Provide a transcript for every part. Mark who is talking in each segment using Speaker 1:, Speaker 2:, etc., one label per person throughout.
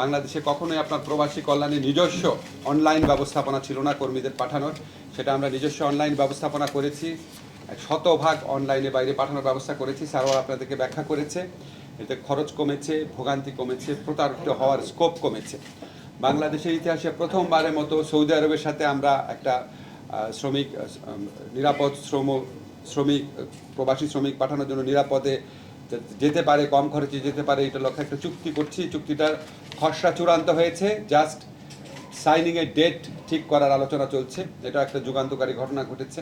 Speaker 1: বাংলাদেশে কখনোই আপনার প্রবাসী কল্যাণে নিজস্ব অনলাইন ব্যবস্থাপনা ছিল না কর্মীদের পাঠানোর। সেটা আমরা নিজস্ব অনলাইন ব্যবস্থাপনা করেছি, শতভাগ অনলাইনে বাইরে পাঠানোর ব্যবস্থা করেছি। স্যারও আপনাদেরকে ব্যাখ্যা করেছে, এতে খরচ কমেছে, ভোগান্তি কমেছে, প্রতারিত হওয়ার স্কোপ কমেছে। বাংলাদেশের ইতিহাসে প্রথমবারের মতো সৌদি আরবের সাথে আমরা একটা শ্রমিক নিরাপদ শ্রম, শ্রমিক, প্রবাসী শ্রমিক পাঠানোর জন্য নিরাপদে যেতে পারে, কম খরচে যেতে পারে, এটা লক্ষ্যে একটা চুক্তি করছি। চুক্তিটার খসড়া চূড়ান্ত হয়েছে। জাস্ট সাইনিং এর ডেট ঠিক করার আলোচনা চলছে এটা একটা যুগান্তকারী ঘটনা ঘটেছে।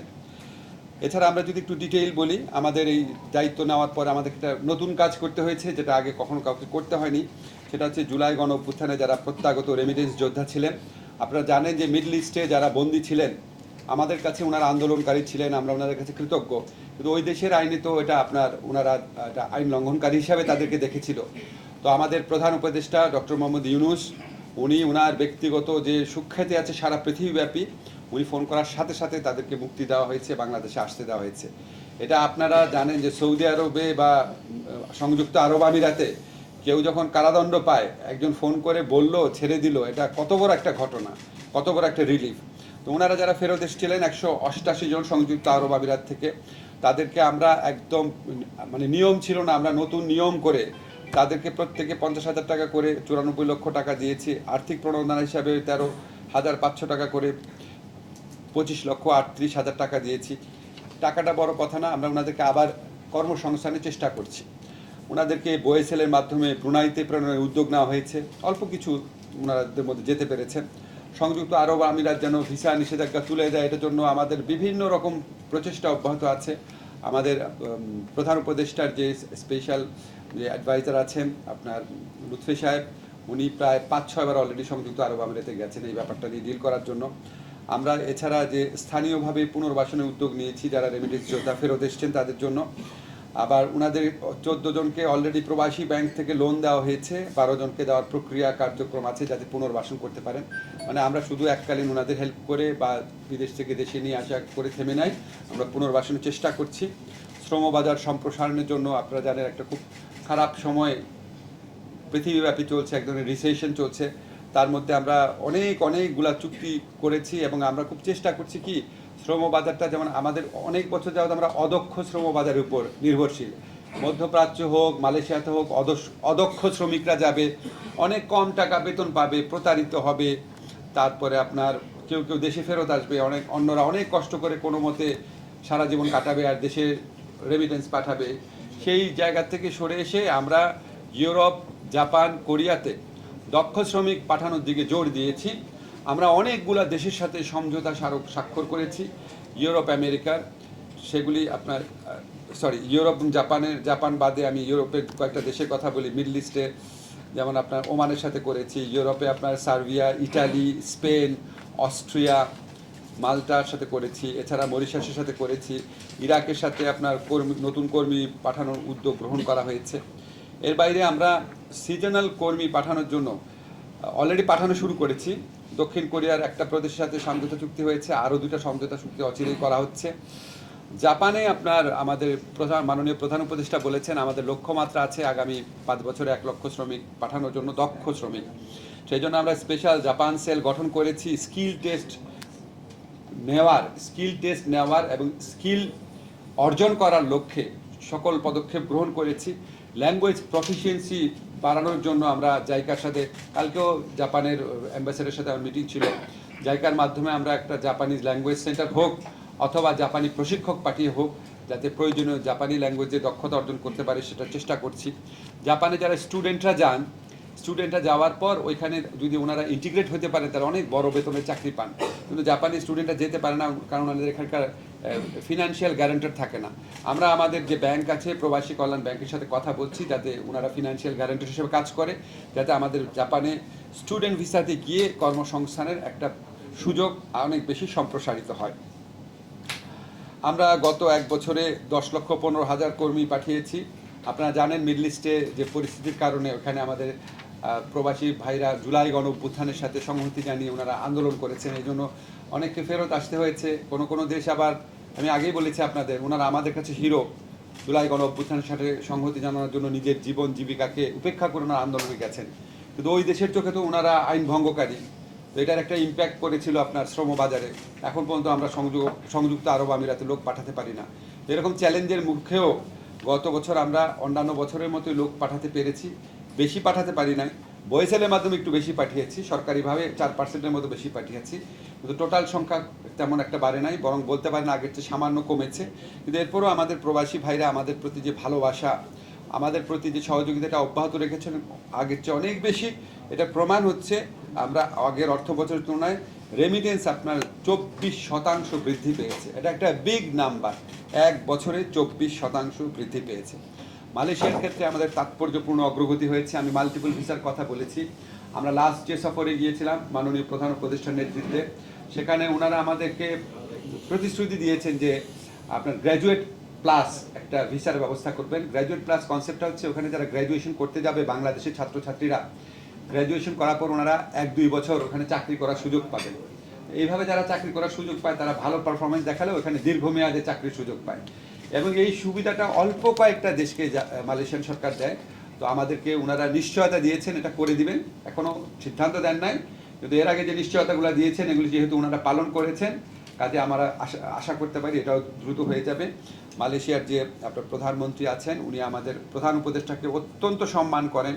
Speaker 1: এছাড়া আমরা যদি একটু ডিটেইল বলি, আমাদের এই দায়িত্ব নেওয়ার পর আমাদের একটা নতুন কাজ করতে হয়েছে, যেটা আগে কখনো কাউকে করতে হয়নি। সেটা হচ্ছে জুলাই গণ অভ্যুত্থানে যারা প্রত্যাগত রেমিডেন্স যোদ্ধা ছিলেন, আপনারা জানেন যে মিডল ইস্টে যারা বন্দী ছিলেন, আমাদের কাছে ওনারা আন্দোলনকারী ছিলেন, আমরা ওনাদের কাছে কৃতজ্ঞ। কিন্তু ওই দেশের আইনে তো এটা আপনার ওনারা একটা আইন লঙ্ঘনকারী হিসাবে তাদেরকে দেখেছিল। তো আমাদের প্রধান উপদেষ্টা ডক্টর মোহাম্মদ ইউনুস, উনি ওনার ব্যক্তিগত যে সুখ্যাতি আছে সারা পৃথিবীব্যাপী, উনি ফোন করার সাথে সাথে তাদেরকে মুক্তি দেওয়া হয়েছে, বাংলাদেশে আসতে দেওয়া হয়েছে। এটা আপনারা জানেন যে সৌদি আরবে বা সংযুক্ত আরব আমিরাতে কেউ যখন কারাদণ্ড পায়, একজন ফোন করে বলল, ছেড়ে দিল, এটা কত বড় একটা ঘটনা, কত বড় একটা রিলিফ তো ওনারা যারা ফেরত এসেছিলেন, একশো অষ্টাশি জন সংযুক্ত আরব আমিরাত থেকে তাদেরকে আমরা একদম মানে নিয়ম ছিল না, আমরা নতুন নিয়ম করে তাদেরকে প্রত্যেকে পঞ্চাশ হাজার টাকা করে চুরানব্বই লক্ষ টাকা দিয়েছি। আর্থিক প্রণোদনা হিসাবে তেরো হাজার পাঁচশো টাকা করে পঁচিশ লক্ষ আটত্রিশ হাজার টাকা দিয়েছি। টাকাটা বড় কথা না, আমরা ওনাদেরকে আবার কর্মসংস্থানের চেষ্টা করছি। ওনাদেরকে বোয়েসেলের মাধ্যমে ব্রুনাইতে প্রেরণের উদ্যোগ নেওয়া হয়েছে। অল্প কিছু ওনাদের মধ্যে যেতে পেরেছেন সংযুক্ত আরব আমিরাত যেন ভিসা নিষেধাজ্ঞা তুলে দেয়, এটার জন্য আমাদের বিভিন্ন রকম প্রচেষ্টা অব্যাহত আছে। আমাদের প্রধান উপদেষ্টার যে স্পেশাল যে অ্যাডভাইজার আছেন, আপনার লুৎফে সাহেব, উনি প্রায় পাঁচ ছয়বার অলরেডি সংযুক্ত আরব আমিরাতে গেছেন এই ব্যাপারটা নিয়ে ডিল করার জন্য। আমরা এছাড়া যে স্থানীয়ভাবে পুনর্বাসনের উদ্যোগ নিয়েছি, যারা রেমিডিস যোদ্ধা ফেরত এসছেন তাদের জন্য আবার ওনাদের চোদ্দ জনকে অলরেডি প্রবাসী ব্যাংক থেকে লোন দেওয়া হয়েছে, বারো জনকে দেওয়ার প্রক্রিয়া কার্যক্রম আছে যাতে পুনর্বাসন করতে পারেন। মানে আমরা শুধু এককালীন ওনাদের হেল্প করে বা বিদেশ থেকে দেশে নিয়ে আসা করে থেমে নাই, আমরা পুনর্বাসনের চেষ্টা করছি। শ্রমবাজার সম্প্রসারণের জন্য আপনারা জানেন একটা খুব খারাপ সময়, পৃথিবীব্যাপী চলছে, এক ধরনের রিসেশন চলছে। তার মধ্যে আমরা অনেক, অনেকগুলা চুক্তি করেছি এবং আমরা খুব চেষ্টা করছি কি শ্রম বাজারটা যেমন আমাদের অনেক বছর যাবত আমরা অদক্ষ শ্রম বাজারের উপর নির্ভরশীল। মধ্যপ্রাচ্য হোক, মালয়েশিয়াতে হোক অদক্ষ শ্রমিকরা যাবে, অনেক কম টাকা বেতন পাবে, প্রতারিত হবে। তারপরে আপনার কেউ কেউ দেশে ফেরত আসবে, অনেক অন্যরা অনেক কষ্ট করে কোনো মতে সারা জীবন কাটাবে আর দেশে রেমিটেন্স পাঠাবে। সেই জায়গা থেকে সরে এসে আমরা ইউরোপ, জাপান, কোরিয়াতে দক্ষ শ্রমিক পাঠানোর দিকে জোর দিয়েছি। আমরা অনেকগুলা দেশের সাথে সমঝোতা স্মারক স্বাক্ষর করেছি। ইউরোপ, আমেরিকার। সেগুলি আপনার সরি ইউরোপ জাপানের জাপান বাদে আমি ইউরোপের কয়েকটা দেশের কথা বলি। মিডল ইস্টে যেমন আপনার ওমানের সাথে করেছি। ইউরোপে আপনার সার্বিয়া, ইটালি, স্পেন, অস্ট্রিয়া, মাল্টার সাথে করেছি। এছাড়া মরিশাসের সাথে করেছি। ইরাকের সাথে আপনার কর্মী, নতুন কর্মী পাঠানোর উদ্যোগ গ্রহণ করা হয়েছে। এর বাইরে আমরা সিজনাল কর্মী পাঠানোর জন্য অলরেডি পাঠানো শুরু করেছি। দক্ষিণ কোরিয়ার একটা প্রদেশের সাথে সমঝোতা চুক্তি হয়েছে, আরও দুটো সমঝোতা চুক্তি অচিরেই করা হচ্ছে। জাপানে আপনার আমাদের প্রধান, মাননীয় প্রধান উপদেষ্টা বলেছেন, আমাদের লক্ষ্যমাত্রা আছে আগামী পাঁচ বছরে এক লক্ষ শ্রমিক পাঠানোর জন্য দক্ষ শ্রমিক। সেই জন্য আমরা স্পেশাল জাপান সেল গঠন করেছি স্কিল টেস্ট নেওয়ার স্কিল টেস্ট নেওয়ার এবং স্কিল অর্জন করার লক্ষ্যে সকল পদক্ষেপ গ্রহণ করেছি। ল্যাঙ্গুয়েজ প্রফিসিয়েন্সি বাড়ানোর জন্য আমরা জাইকার সাথে, কালকেও জাপানের অ্যাম্বাসেডারের সাথে আমার মিটিং ছিল। জাইকার মাধ্যমে আমরা একটা জাপানিজ ল্যাঙ্গুয়েজ সেন্টার হোক, অথবা জাপানি প্রশিক্ষক পাঠিয়ে হোক, যাতে প্রয়োজনীয় জাপানি ল্যাঙ্গুয়েজে দক্ষতা অর্জন করতে পারে সেটা চেষ্টা করছি। জাপানে যারা স্টুডেন্টরা যান স্টুডেন্টরা যাওয়ার পর ওইখানে যদি ওনারা ইন্টিগ্রেট হতে পারেন তারা অনেক বড় বেতনের চাকরি পান। কিন্তু জাপানি স্টুডেন্টরা যেতে পারে না, কারণ ওনাদের এখানকার ফিনান্সিয়াল গ্যারান্টার থাকে না। আমরা আমাদের যে ব্যাংক আছে, প্রবাসী কল্যাণ ব্যাংকের সাথে কথা বলছি, যাতে ওনারা ফিনান্সিয়াল গ্যারান্টার হিসেবে কাজ করে, যাতে আমাদের জাপানে স্টুডেন্ট ভিসাতে গিয়ে কর্মসংস্থানের একটা সুযোগ অনেক বেশি সম্প্রসারিত হয়। আমরা গত এক বছরে দশ লক্ষ পনেরো হাজার কর্মী পাঠিয়েছি। আপনারা জানেন মিডল ইস্টে যে পরিস্থিতির কারণে ওখানে আমাদের প্রবাসী ভাইরা জুলাই গণ অভ্যুত্থানের সাথে সংহতি জানিয়ে ওনারা আন্দোলন করেছেন। এই জন্য অনেককে ফেরত আসতে হয়েছে। কোনো কোনো দেশ আবার, আমি আগেই বলেছি আপনাদের, ওনারা আমাদের কাছে হিরো। জুলাই গণ অভ্যুত্থানের সাথে সংহতি জানানোর জন্য নিজের জীবন জীবিকাকে উপেক্ষা করে ওনারা আন্দোলনে গেছেন। কিন্তু ওই দেশের চোখে তো ওনারা আইন ভঙ্গকারী। তো এটার একটা ইম্প্যাক্ট করেছিল আপনার শ্রম বাজারে এখন পর্যন্ত আমরা সংযোগ সংযুক্ত আরব আমিরাতে লোক পাঠাতে পারি না। এরকম চ্যালেঞ্জের মুখেও গত বছর আমরা অন্যান্য বছরের মতো লোক পাঠাতে পেরেছি। বেশি পাঠাতে পারি নাই। বয়েসেলের মাধ্যমে একটু বেশি পাঠিয়েছি, সরকারিভাবে চার পার্সেন্টের মতো বেশি পাঠিয়েছি। কিন্তু টোটাল সংখ্যা তেমন একটা বাড়ে নাই, বরং বলতে পারেন আগের চেয়ে সামান্য কমেছে। কিন্তু এরপরও আমাদের প্রবাসী ভাইরা আমাদের প্রতি যে ভালোবাসা, আমাদের প্রতি যে সহযোগিতাটা অব্যাহত রেখেছেন, আগের চেয়ে অনেক বেশি। এটা প্রমাণ হচ্ছে, আমরা আগের অর্থ বছরের তুলনায় রেমিটেন্স আপনার চব্বিশ শতাংশ বৃদ্ধি পেয়েছে। এটা একটা বিগ নাম্বার এক বছরে চব্বিশ শতাংশ বৃদ্ধি পেয়েছে। মালয়েশিয়ার ক্ষেত্রে আমাদের তাৎপর্যপূর্ণ অগ্রগতি হয়েছে। আমি মাল্টিপল ভিসার কথা বলেছি। আমরা লাস্ট যে সফরে গিয়েছিলাম, মাননীয় প্রধান উপদেষ্টার নেতৃত্বে, সেখানে ওনারা আমাদেরকে প্রতিশ্রুতি দিয়েছেন যে আপনার গ্র্যাজুয়েট প্লাস একটা ভিসার ব্যবস্থা করবেন। গ্র্যাজুয়েট প্লাস কনসেপ্টটা হচ্ছে ওখানে যারা গ্র্যাজুয়েশন করতে যাবে বাংলাদেশের ছাত্রছাত্রীরা গ্র্যাজুয়েশন করার পর ওনারা এক দুই বছর ওখানে চাকরি করার সুযোগ পাবেন। এইভাবে যারা চাকরি করার সুযোগ পায়, তারা ভালো পারফরমেন্স দেখালে ওখানে দীর্ঘমেয়াদে চাকরির সুযোগ পায়। এবং এই সুবিধাটা অল্প কয়েকটা দেশকে মালয়েশিয়ান সরকার দেয়। তো আমাদেরকে ওনারা নিশ্চয়তা দিয়েছেন, এটা করে দিবেন। এখনও সিদ্ধান্ত দেন নাই। কিন্তু এর আগে যে নিশ্চয়তাগুলো দিয়েছেন, এগুলি যেহেতু ওনারা পালন করেছেন, কাজে আমরা আশা আশা করতে পারি এটাও দ্রুত হয়ে যাবে। মালয়েশিয়ার যে আপনার প্রধানমন্ত্রী আছেন, উনি আমাদের প্রধান উপদেষ্টাকে অত্যন্ত সম্মান করেন।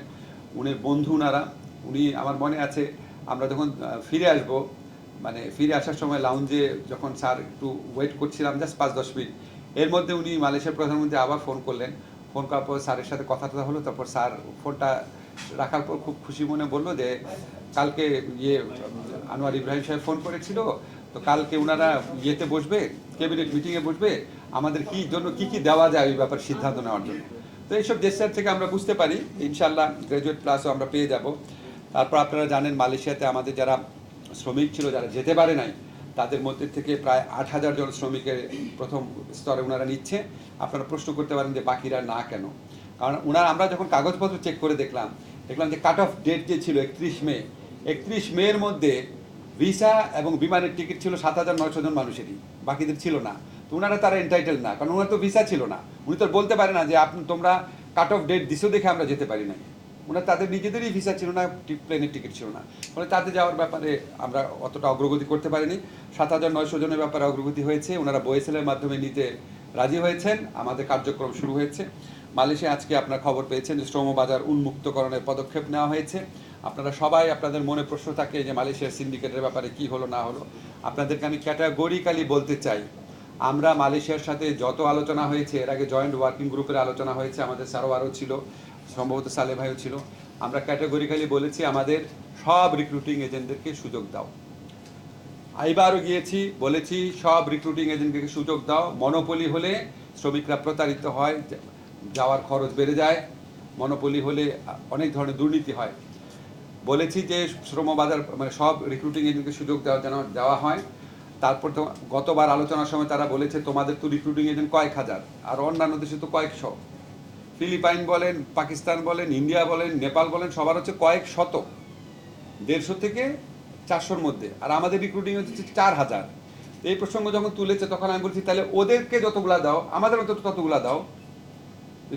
Speaker 1: উনি বন্ধু ওনারা উনি আমার মনে আছে, আমরা যখন ফিরে আসব মানে ফিরে আসার সময় লাউঞ্জে যখন স্যার একটু ওয়েট করছিলাম জাস্ট পাঁচ দশ মিনিট। এর মধ্যে উনি মালয়েশিয়ার প্রধানমন্ত্রী আবার ফোন করলেন। ফোন করার পর স্যারের সাথে কথা টথা হলো, তারপর স্যার ফোনটা রাখার পর খুব খুশি মনে বলল যে, কালকে ইয়ে আনোয়ার ইব্রাহিম সাহেব ফোন করেছিল, তো কালকে ওনারা ইয়েতে বসবে, ক্যাবিনেট মিটিংয়ে বসবে, আমাদের কি জন্য, কি কি দেওয়া যায় ওই ব্যাপার সিদ্ধান্ত নেওয়ার জন্য। তো এইসব জেস্টার থেকে আমরা বুঝতে পারি ইনশাল্লাহ গ্র্যাজুয়েট প্লাসও আমরা পেয়ে যাব। তারপর আপনারা জানেন মালয়েশিয়াতে আমাদের যারা শ্রমিক ছিল, যারা যেতে পারে নাই তাদের মধ্যে থেকে প্রায় আট হাজার জন শ্রমিকের প্রথম স্তরে ওনারা নিচ্ছে। আপনারা প্রশ্ন করতে পারেন যে বাকিরা না কেন? কারণ ওনারা আমরা যখন কাগজপত্র চেক করে দেখলাম দেখলাম যে কাট অফ ডেট যে ছিল একত্রিশ মে, একত্রিশ মের মধ্যে ভিসা এবং বিমানের টিকিট ছিল সাত হাজার নয়শো জন মানুষেরই, বাকিদের ছিল না। তো ওনারা তারা এন্টাইটেল না, কারণ ওনার তো ভিসা ছিল না। উনি তো বলতে পারে না যে আপনি তোমরা কাট অফ ডেট দিছো দেখে আমরা যেতে পারি না ওনার তাদের নিজেদেরই ভিসা ছিল না প্লেনের টিকিট ছিল না। ফলে তাদের যাওয়ার ব্যাপারে আমরা অতটা অগ্রগতি করতে পারিনি। সাত হাজার নয়শো জনের ব্যাপারে অগ্রগতি হয়েছে, ওনারা বয়েসেলের মাধ্যমে নিতে রাজি হয়েছেন। আমাদের কার্যক্রম শুরু হয়েছে। মালয়েশিয়া আজকে আপনার খবর পেয়েছেন যে শ্রম বাজার উন্মুক্তকরণের পদক্ষেপ নেওয়া হয়েছে। আপনারা সবাই আপনাদের মনে প্রশ্ন থাকে যে মালয়েশিয়ার সিন্ডিকেটের ব্যাপারে কি হলো, না হলো। আপনাদেরকে আমি ক্যাটাগরিক্যালি বলতে চাই, আমরা মালয়েশিয়ার সাথে যত আলোচনা হয়েছে, এর আগে জয়েন্ট ওয়ার্কিং গ্রুপের আলোচনা হয়েছে, আমাদের সারোয়ারও ছিল। সম্ভবত সালে ভাইও ছিল, আমরা ক্যাটাগরিক্যালি বলেছি আমাদের সব রিক্রুটিং এজেন্টদেরকে সুযোগ দাও। আইবারও গিয়েছি, বলেছি সব রিক্রুটিং এজেন্টকে সুযোগ দাও। মনোপলি হলে শ্রমিকরা প্রতারিত হয়, যাওয়ার খরচ বেড়ে যায়। মনোপলি হলে অনেক ধরনের দুর্নীতি হয়। বলেছি যে শ্রম বাজার মানে সব রিক্রুটিং এজেন্টকে সুযোগ দেওয়া যেন দেওয়া হয়। তারপর গতবার আলোচনার সময় তারা বলেছে, তোমাদের তো রিক্রুটিং এজেন্ট কয়েক হাজার, আর অন্যান্য দেশে তো কয়েকশো। ফিলিপাইন বলেন, পাকিস্তান বলেন, ইন্ডিয়া বলেন, নেপাল বলেন, সবার হচ্ছে কয়েক শত দেড়শো থেকে চারশোর মধ্যে। আর আমাদের রিক্রুটিং হচ্ছে চার হাজার। এই প্রসঙ্গ যখন তুলেছে, তখন আমি বলছি, তাহলে ওদেরকে যতগুলা দাও, আমাদের অন্তত ততগুলা দাও।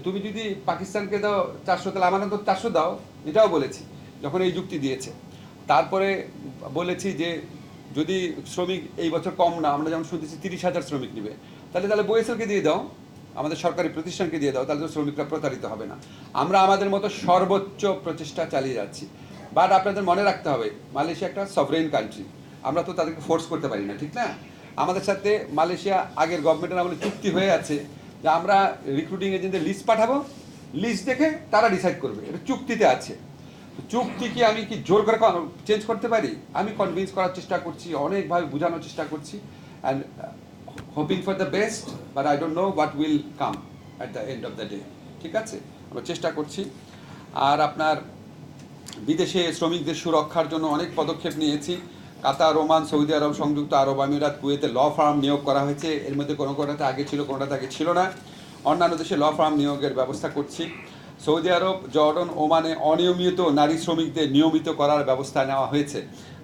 Speaker 1: তুমি যদি পাকিস্তানকে দাও চারশো, তাহলে আমার অন্তত চারশো দাও। এটাও বলেছি, যখন এই যুক্তি দিয়েছে। তারপরে বলেছি যে, যদি শ্রমিক এই বছর কম না, আমরা যেমন শুনতেছি তিরিশ হাজার শ্রমিক নেবে, তাহলে তাহলে বইএসএলকে দিয়ে দাও। আমাদের সরকারি প্রতিষ্ঠানকে দিয়ে দাও, তাহলে তো শ্রমিকরা প্রতারিত হবে না। আমরা আমাদের মতো সর্বোচ্চ প্রচেষ্টা চালিয়ে যাচ্ছি। বাট আপনাদের মনে রাখতে হবে, মালয়েশিয়া একটা সভরেন কান্ট্রি আমরা তো তাদেরকে ফোর্স করতে পারি না, ঠিক না? আমাদের সাথে মালয়েশিয়া আগের গভর্নমেন্টের আমলে চুক্তি হয়ে আছে যে আমরা রিক্রুটিং এজেন্টদের লিস্ট পাঠাবো লিস্ট দেখে তারা ডিসাইড করবে। এটা চুক্তিতে আছে। চুক্তি কি আমি কি জোর করে চেঞ্জ করতে পারি? আমি কনভিন্স করার চেষ্টা করছি, অনেকভাবে বোঝানোর চেষ্টা করছি। And hoping for the best but I don't know what will come at the end of the day ঠিক আছে? আমরা চেষ্টা করছি। আর আপনার বিদেশে শ্রমিকদের সুরক্ষার জন্য অনেক পদক্ষেপ নিয়েছি। কাতার, ওমান, সৌদি আরব, সংযুক্ত আরব আমিরাত, কুয়েতে ল ফার্ম নিয়োগ করা হয়েছে। এর মধ্যে কোনো কোনোটাতে আগে ছিল, কোনোটাতে আগে ছিল না। অন্যান্য দেশে ল ফার্ম নিয়োগের ব্যবস্থা করছি। সৌদি আরব, জর্ডন, ওমানে অনিয়মিত নারী শ্রমিকদের নিয়মিত করার ব্যবস্থা নেওয়া হয়েছে।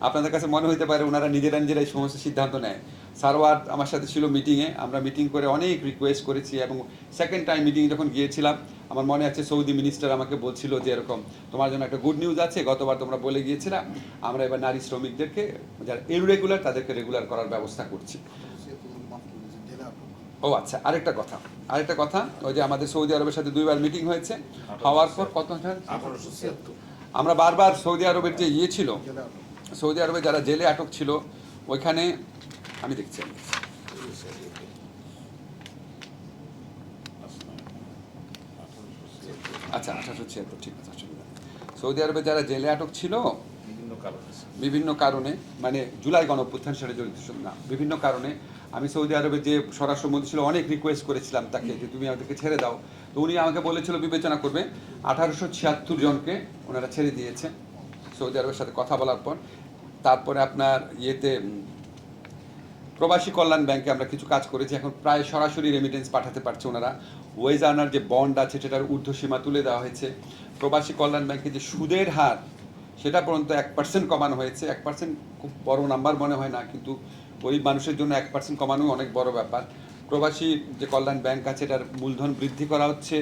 Speaker 1: আপনাদের কাছে মনে হতে পারে ওনারা নিজেরা নিজেরা এই সমস্ত সিদ্ধান্ত নেয়। সারওয়ার আমার সাথে ছিল মিটিংয়ে আমরা মিটিং করে অনেক রিকোয়েস্ট করেছি এবং সেকেন্ড টাইম মিটিং যখন গিয়েছিলাম, আমার মনে আছে সৌদি মিনিস্টার আমাকে বলছিল যে এরকম, তোমার জন্য একটা গুড নিউজ আছে, গতবার তোমরা বলে গিয়েছিলাম আমরা এবার নারী শ্রমিকদেরকে, যারা ইরেগুলার তাদেরকে রেগুলার করার ব্যবস্থা করছি। ও আচ্ছা আরেকটা কথা আরেকটা কথা ওই যে আমাদের সৌদি আরবের সাথে দুইবার মিটিং হয়েছে হওয়ার পর কত আমরা বারবার সৌদি আরবের যে ইয়ে ছিল সৌদি আরবে যারা জেলে আটক ছিল ওইখানে আমি দেখছি আমি আচ্ছা আঠারোশো ছিয়াত্তর ঠিক আছে অসুবিধা। সৌদি আরবে যারা জেলে আটক ছিল
Speaker 2: বিভিন্ন কারণ।
Speaker 1: মানে জুলাই গণঅভ্যুত্থানের সাথে জড়িত না বিভিন্ন কারণে আমি সৌদি আরবে যে স্বরাষ্ট্রমন্ত্রী ছিল, অনেক রিকোয়েস্ট করেছিলাম তাকে যে তুমি আমাদেরকে ছেড়ে দাও। তো উনি আমাকে বলেছিল, বিবেচনা করবে। আঠারোশো ছিয়াত্তর জনকে ওনারা ছেড়ে দিয়েছে সৌদি আরবের সাথে কথা বলার পর। তারপরে আপনার ইয়েতে প্রবাসী কল্যাণ ব্যাংকে আমরা কিছু কাজ করেছি। এখন প্রায় সরাসরি রেমিটেন্স পাঠাতে পারছে ওনারা। ওয়েজ আর্নার যে বন্ড আছে, সেটার ঊর্ধ্বসীমা তুলে দেওয়া হয়েছে। প্রবাসী কল্যাণ ব্যাংকে যে সুদের হার, সেটা পর্যন্ত এক পার্সেন্ট কমানো হয়েছে। এক পার্সেন্ট খুব বড় নাম্বার মনে হয় না, কিন্তু গরিব মানুষের জন্য এক পার্সেন্ট কমানো অনেক বড় ব্যাপার। প্রবাসী যে কল্যাণ ব্যাংক আছে, এটার মূলধন বৃদ্ধি করা হচ্ছে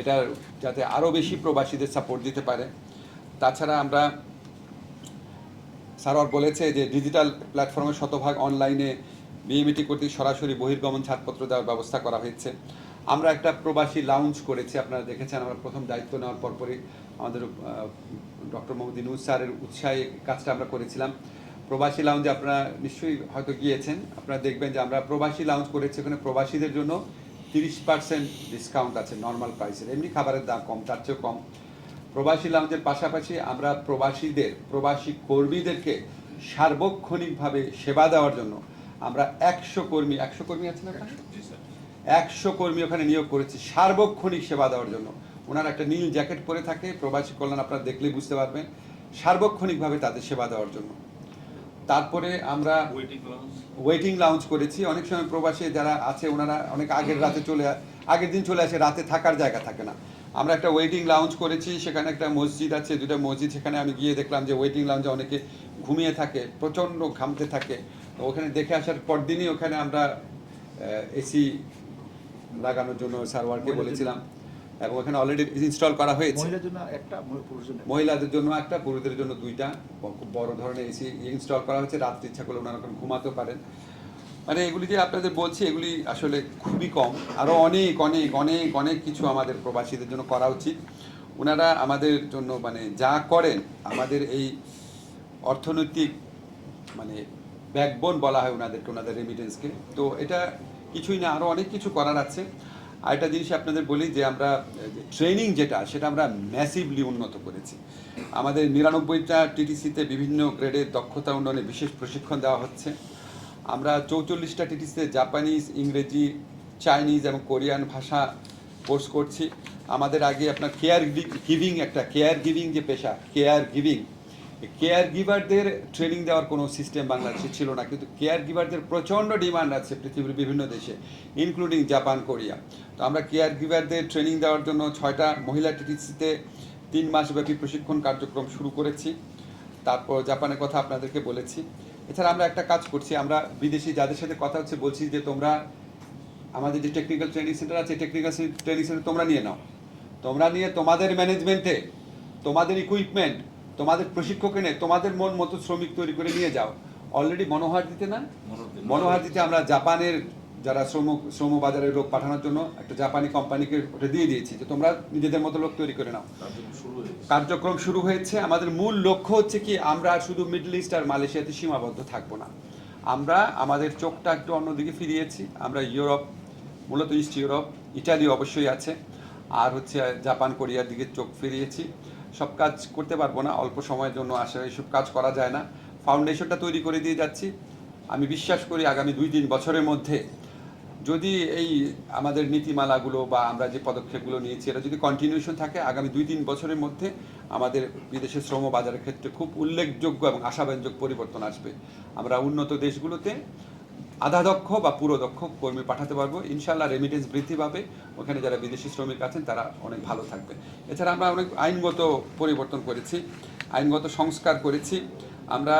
Speaker 1: এটার যাতে আরও বেশি প্রবাসীদের সাপোর্ট দিতে পারে। তাছাড়া আমরা, সারোয়ার বলেছে যে ডিজিটাল প্ল্যাটফর্মে শতভাগ অনলাইনে বিএমইটি কর্তৃক সরাসরি বহির্গমন ছাড়পত্র দেওয়ার ব্যবস্থা করা হয়েছে। আমরা একটা প্রবাসী লাউঞ্জ করেছি, আপনারা দেখেছেন আমরা প্রথম দায়িত্ব নেওয়ার পরপরই আমাদের ডক্টর মোহাম্মদ স্যারের উৎসাহে কাজটা আমরা করেছিলাম। প্রবাসী লাউঞ্জে আপনারা নিশ্চয়ই হয়তো গিয়েছেন। আপনারা দেখবেন যে আমরা প্রবাসী লাউঞ্জ করেছি ওখানে প্রবাসীদের জন্য তিরিশ পার্সেন্ট ডিসকাউন্ট আছে নর্মাল প্রাইসের এমনি খাবারের দাম কম তার চেয়েও কম। প্রবাসী লাউঞ্জের পাশাপাশি আমরা প্রবাসীদের প্রবাসী কর্মীদেরকে সার্বক্ষণিকভাবে সেবা দেওয়ার জন্য আমরা একশো কর্মী একশো কর্মী আছে না ওখানে?
Speaker 2: জি স্যার।
Speaker 1: একশো কর্মী ওখানে নিয়োগ করেছি সার্বক্ষণিক সেবা দেওয়ার জন্য। ওনার একটা নীল জ্যাকেট পরে থাকে প্রবাসী কল্যাণ আপনারা দেখলেই বুঝতে পারবেন সার্বক্ষণিকভাবে তাদের সেবা দেওয়ার জন্য। তারপরে আমরা
Speaker 2: ওয়েটিং লঞ্চ
Speaker 1: লাউঞ্জ করেছি। অনেক সময় প্রবাসী যারা আছে ওনারা অনেক আগের রাতে চলে আগের দিন চলে আসে রাতে থাকার জায়গা থাকে না। আমরা একটা ওয়েটিং লাউঞ্জ করেছি সেখানে একটা মসজিদ আছে দুটো মসজিদ সেখানে আমি গিয়ে দেখলাম যে ওয়েটিং লাউঞ্জে অনেকে ঘুমিয়ে থাকে প্রচণ্ড ঘামতে থাকে। ওখানে দেখে আসার পর দিনই ওখানে আমরা এসি লাগানোর জন্য সার্ভারকে বলেছিলাম। এবং ওখানে অলরেডি ইনস্টল করা হয়েছে। মহিলাদের জন্য একটা পুরুষদের জন্য। দুইটা। খুব বড় ধরনের এসি ইনস্টল করা হচ্ছে রাত্রে ইচ্ছা করলে ওনারা ঘুমাতে পারেন। মানে এগুলি যে আপনাদের বলছি এগুলি আসলে খুবই কম। আরও অনেক অনেক অনেক অনেক কিছু আমাদের প্রবাসীদের জন্য করা উচিত। ওনারা আমাদের জন্য মানে যা করেন আমাদের এই অর্থনৈতিক মানে ব্যাকবোন বলা হয় ওনাদেরকে ওনাদের রেমিটেন্সকে তো এটা কিছুই না আরও অনেক কিছু করার আছে। আরেকটা জিনিস আপনাদের বলি যে আমরা ট্রেনিং যেটা, সেটা আমরা ম্যাসিভলি উন্নত করেছি। আমাদের নিরানব্বইটা টিটিসিতে বিভিন্ন গ্রেডের দক্ষতা উন্নয়নে বিশেষ প্রশিক্ষণ দেওয়া হচ্ছে। আমরা চৌচল্লিশটা টিটিসিতে জাপানিজ ইংরেজি চাইনিজ এবং কোরিয়ান ভাষা কোর্স করছি। আমাদের আগে আপনার কেয়ার গিভিং একটা কেয়ার গিভিং যে পেশা কেয়ার গিভিং কেয়ার গিভারদের ট্রেনিং দেওয়ার কোনো সিস্টেম বাংলাদেশে ছিল না, কিন্তু কেয়ার গিভারদের প্রচণ্ড ডিমান্ড আছে পৃথিবীর বিভিন্ন দেশে ইনক্লুডিং জাপান কোরিয়া তো আমরা কেয়ার গিভারদের ট্রেনিং দেওয়ার জন্য ছয়টা মহিলা টিটিসিতে তিন মাসব্যাপী প্রশিক্ষণ কার্যক্রম শুরু করেছি। তারপর জাপানের কথা আপনাদেরকে বলেছি। এছাড়া আমরা একটা কাজ করছি, আমরা বিদেশি যাদের সাথে কথা হচ্ছে বলছি যে তোমরা আমাদের যে টেকনিক্যাল ট্রেনিং সেন্টার আছে টেকনিক্যাল ট্রেনিং সেন্টার তোমরা নিয়ে নাও। তোমরা নিয়ে তোমাদের ম্যানেজমেন্টে তোমাদের ইকুইপমেন্ট তোমাদের প্রশিক্ষক এনে তোমাদের মন মতো শ্রমিক তৈরি করে নিয়ে যাও। অলরেডি মনোহার দিতে না?
Speaker 2: মনোহার-
Speaker 1: দিতে আমরা জাপানের যারা শ্রম শ্রম বাজারে লোক পাঠানোর জন্য একটা জাপানি কোম্পানিকে ওটা দিয়ে দিয়েছি যে তোমরা নিজেদের মতো লোক তৈরি করে নাও। কার্যক্রম শুরু হয়েছে। আমাদের মূল লক্ষ্য হচ্ছে কি আমরা শুধু মিডল ইস্ট আর মালয়েশিয়াতে সীমাবদ্ধ থাকব না। আমরা আমাদের চোখটা একটু অন্যদিকে ফিরিয়েছি। আমরা ইউরোপ মূলত ইস্ট ইউরোপ ইটালি অবশ্যই আছে। আর হচ্ছে জাপান কোরিয়ার দিকে চোখ ফিরিয়েছি। সব কাজ করতে পারব না, অল্প সময়ের জন্য আসলে এইসব কাজ করা যায় না। ফাউন্ডেশনটা তৈরি করে দিয়ে যাচ্ছি। আমি বিশ্বাস করি আগামী দুই তিন বছরের মধ্যে যদি এই আমাদের নীতিমালাগুলো বা আমরা যে পদক্ষেপগুলো নিয়েছি, এটা যদি কন্টিনিউশন থাকে, আগামী দুই তিন বছরের মধ্যে আমাদের বিদেশের শ্রম বাজারের ক্ষেত্রে খুব উল্লেখযোগ্য এবং আশাব্যঞ্জক পরিবর্তন আসবে। আমরা উন্নত দেশগুলোতে আধা দক্ষ বা পুরো দক্ষ কর্মী পাঠাতে পারব। ইনশাল্লাহ রেমিটেন্স বৃদ্ধি পাবে। ওখানে যারা বিদেশি শ্রমিক আছেন তারা অনেক ভালো থাকবে। এছাড়া আমরা অনেক আইনগত পরিবর্তন করেছি আইনগত সংস্কার করেছি। আমরা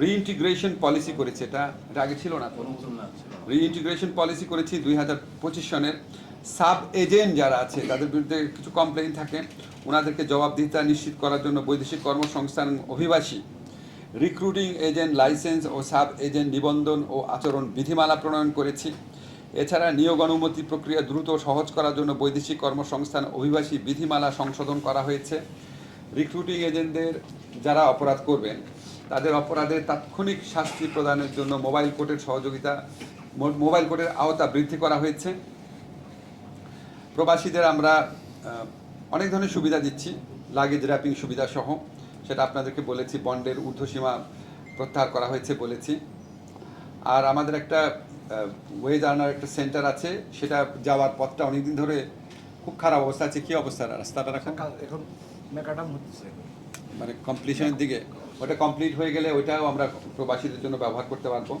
Speaker 1: রিইন্টিগ্রেশন পলিসি করেছি। এটা এটা আগে ছিল না। রিইন্টিগ্রেশন পলিসি করেছি দুই হাজার পঁচিশ সনের। সাব এজেন্ট যারা আছে তাদের বিরুদ্ধে কিছু কমপ্লেইন থাকে। ওনাদেরকে জবাবদিহিতা নিশ্চিত করার জন্য বৈদেশিক কর্মসংস্থান অভিবাসী রিক্রুটিং এজেন্ট লাইসেন্স ও সাব এজেন্ট নিবন্ধন ও আচরণ বিধিমালা প্রণয়ন করেছি। এছাড়া নিয়োগ অনুমতি প্রক্রিয়া দ্রুত সহজ করার জন্য বৈদেশিক কর্মসংস্থান অভিবাসী বিধিমালা সংশোধন করা হয়েছে। রিক্রুটিং এজেন্টদের যারা অপরাধ করবেন, তাদের অপরাধের তাৎক্ষণিক শাস্তি প্রদানের জন্য মোবাইল কোর্টের সহযোগিতা মোবাইল কোর্টের আওতা বৃদ্ধি করা হয়েছে। প্রবাসীদের আমরা অনেক ধরনের সুবিধা দিচ্ছি, লাগেজ র্যাপিং সুবিধা সহ সেটা আপনাদেরকে বলেছি বন্ডের ঊর্ধ্বসীমা প্রত্যাহার করা হয়েছে বলেছি। আর আমাদের একটা ওয়েজ আর্নার একটা সেন্টার আছে সেটা যাওয়ার পথটা অনেকদিন ধরে খুব খারাপ অবস্থা আছে। কী অবস্থা? রাস্তাটা
Speaker 3: কাজ- এখন মেকাডাম হচ্ছে
Speaker 1: মানে কমপ্লিশনের দিকে। ওটা কমপ্লিট হয়ে গেলে ওইটাও আমরা প্রবাসীদের জন্য ব্যবহার করতে পারব।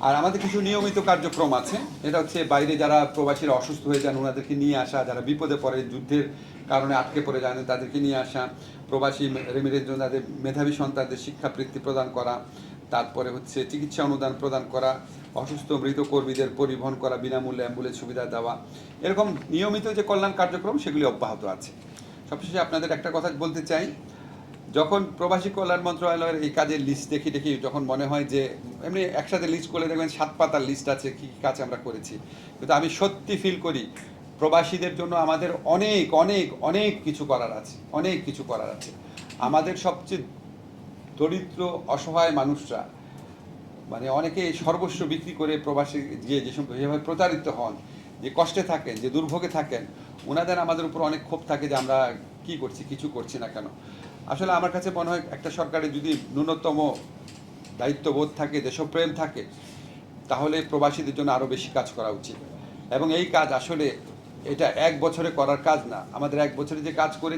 Speaker 1: আর আমাদের কিছু নিয়মিত কার্যক্রম আছে। এটা হচ্ছে বাইরে যারা প্রবাসীরা অসুস্থ হয়ে যান, ওনাদেরকে নিয়ে আসা, যারা বিপদে পড়ে, যুদ্ধের কারণে আটকে পড়ে যান, তাদেরকে নিয়ে আসা, প্রবাসী রেমিডের জন্য তাদের মেধাবী সন্তানদের শিক্ষাবৃত্তি প্রদান করা, তারপরে হচ্ছে চিকিৎসা অনুদান প্রদান করা, অসুস্থ মৃত কর্মীদের পরিবহন করা, বিনামূল্যে অ্যাম্বুলেন্স সুবিধা দেওয়া। এরকম নিয়মিত যে কল্যাণ কার্যক্রম, সেগুলি অব্যাহত আছে। সবশেষে আপনাদের একটা কথা বলতে চাই যখন প্রবাসী কল্যাণ মন্ত্রণালয়ের এই কাজের লিস্ট দেখি দেখি যখন মনে হয় যে এমনি একসাথে লিস্ট করলে দেখবেন সাত পাতার লিস্ট আছে, কী কাজ আমরা করেছি। কিন্তু আমি সত্যি ফিল করি, প্রবাসীদের জন্য আমাদের অনেক অনেক অনেক কিছু করার আছে, অনেক কিছু করার আছে। আমাদের সবচেয়ে দরিদ্র, অসহায় মানুষরা মানে অনেকে সর্বস্ব বিক্রি করে প্রবাসী গিয়ে যেসব যেভাবে প্রতারিত হন, যে কষ্টে থাকেন, যে দুর্ভোগে থাকেন ওনাদের আমাদের উপর অনেক ক্ষোভ থাকে যে আমরা কি করছি, কিছু করছি না কেন? আসলে আমার কাছে মনে হয় একটা সরকারের যদি ন্যূনতম দায়িত্ববোধ থাকে, দেশপ্রেম থাকে, তাহলে প্রবাসীদের জন্য আরও বেশি কাজ করা উচিত। এবং এই কাজ আসলে এটা এক বছরে করার কাজ না। আমাদের এক বছরে যে কাজ করে